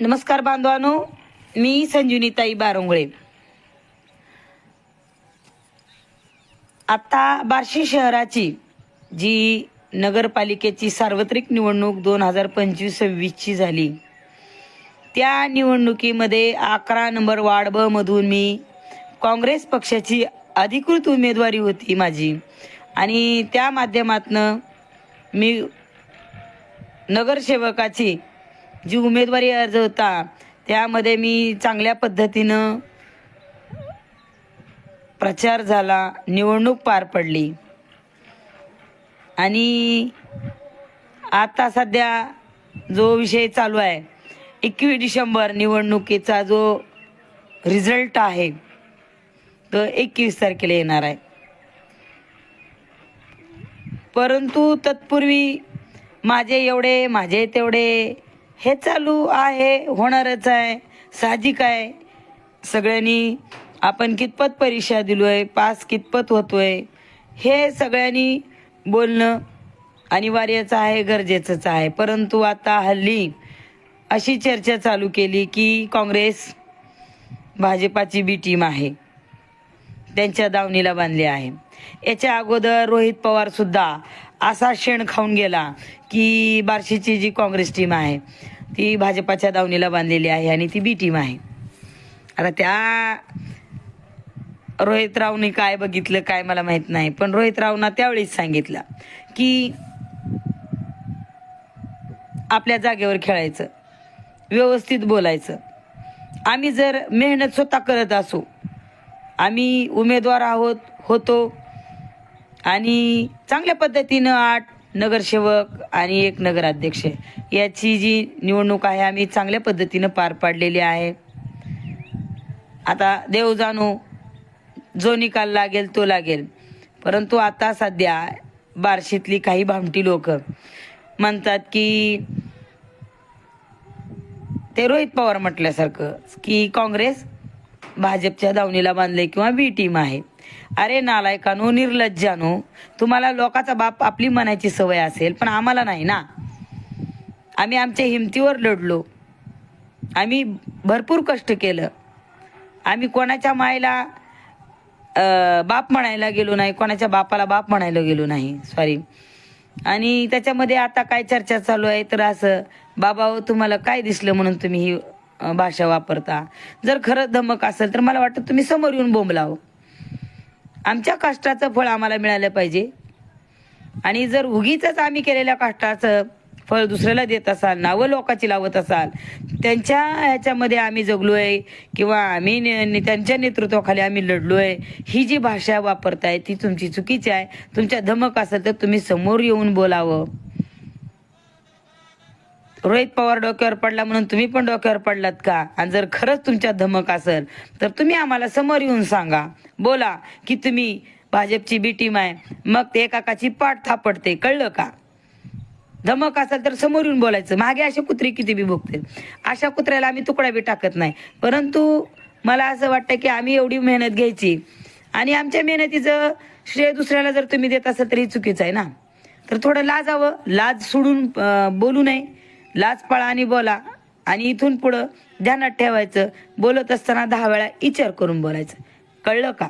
नमस्कार बांधवानो मी संजीवनीताई बारंगुळे. आता बार्शी शहराची जी नगरपालिकेची सार्वत्रिक निवडणूक दोन हजार पंचवीस सव्वीसची झाली त्या निवडणुकीमध्ये अकरा नंबर वार्ड ब मधून मी काँग्रेस पक्षाची अधिकृत उमेदवारी होती माझी. आणि त्या माध्यमातनं मी नगरसेवकाची जी उमेदवारी अर्ज होता त्यामध्ये मी चांगल्या पद्धतीनं प्रचार झाला निवडणूक पार पडली. आणि आता सध्या जो विषय चालू आहे एकवीस डिसेंबर निवडणुकीचा जो रिझल्ट आहे तो एकवीस तारखेला येणार आहे. परंतु तत्पूर्वी माझे एवढे माझे तेवढे हे चालू आहे होणारच आहे. साहजिक आहे. सगळ्यांनी आपण कितपत परीक्षा दिलो आहे पास कितपत होतोय हे सगळ्यांनी बोलणं अनिवार्यच आहे गरजेचंच आहे. परंतु आता हल्ली अशी चर्चा चालू केली की काँग्रेस भाजपाची बी टीम आहे. त्यांच्या दावणीला बांधली आहे. याच्या अगोदर रोहित पवारसुद्धा असा शेण खाऊन गेला की बार्शीची जी काँग्रेस टीम आहे ती भाजपाच्या दावणीला बांधलेली आहे आणि ती बी टीम आहे. आता त्या रोहित रावने काय बघितलं काय मला माहीत नाही. पण रोहित रावना त्यावेळीच सांगितलं की आपल्या जागेवर खेळायचं व्यवस्थित बोलायचं. आम्ही जर मेहनत स्वतः करत असू आम्ही उमेदवार आहोत होतो आणि चांगल्या पद्धतीनं आठ नगरसेवक आणि एक नगराध्यक्ष याची जी निवडणूक आहे आम्ही चांगल्या पद्धतीनं पार पाडलेली आहे. आता देव जाणू जो निकाल लागेल तो लागेल. परंतु आता सध्या बार्शीतली काही भामटी लोक म्हणतात की ते रोहित पवार म्हटल्यासारखं की काँग्रेस भाजपच्या दावणीला बांधले किंवा बी टीम आहे. अरे नालायकानो निर्लज्जानो तुम्हाला लोकाचा बाप आपली म्हणायची सवय असेल पण आम्हाला नाही ना. आम्ही आमच्या हिमतीवर लढलो. आम्ही भरपूर कष्ट केलं. आम्ही कोणाच्या मायला अं, बाप म्हणायला गेलो नाही कोणाच्या बापाला बाप म्हणायला गेलो नाही. सॉरी आणि त्याच्यामध्ये आता काय चर्चा चालू आहे? तर असं बाबा हो तुम्हाला काय दिसलं म्हणून तुम्ही ही भाषा वापरता? जर खरं धमक असेल तर मला वाटतं तुम्ही समोर येऊन बोंबलाव. आमच्या कष्टाचं फळ आम्हाला मिळालं पाहिजे. आणि जर उगीच आम्ही केलेल्या कष्टाचं फळ दुसऱ्याला देत असाल नावं लोकाची लावत असाल त्यांच्या ह्याच्यामध्ये आम्ही जगलो आहे किंवा आम्ही ने- त्यांच्या नेतृत्वाखाली आम्ही लढलो आहे ही जी भाषा वापरताय ती तुमची चुकीची आहे. तुमच्या धमक असेल तर तुम्ही समोर येऊन बोलावं. रोहित पवार डोक्यावर पडला म्हणून तुम्ही पण डोक्यावर पडलात का? आणि जर खरंच तुमच्या धमक असेल तर तुम्ही आम्हाला समोर येऊन सांगा. बोला की तुम्ही भाजपची बी टीम आहे. मग ते एकाकाची पाठ थापडते. कळलं का? धमक असेल तर समोर येऊन बोलायचं. मागे अशा कुत्रे किती बी भोगते अशा कुत्र्याला आम्ही तुकडा बी टाकत नाही. परंतु मला असं वाटतं की आम्ही एवढी मेहनत घ्यायची. आणि आमच्या मेहनतीचं श्रेय दुसऱ्याला जर तुम्ही देत असाल तर हे चुकीचं आहे ना? तर थोडं लाजावं. लाज सोडून बोलू नये. लाज पळा आणि बोला. आणि इथून पुढं ध्यानात ठेवायचं. बोलत असताना दहा वेळा विचार करून बोलायचं. कळलं का?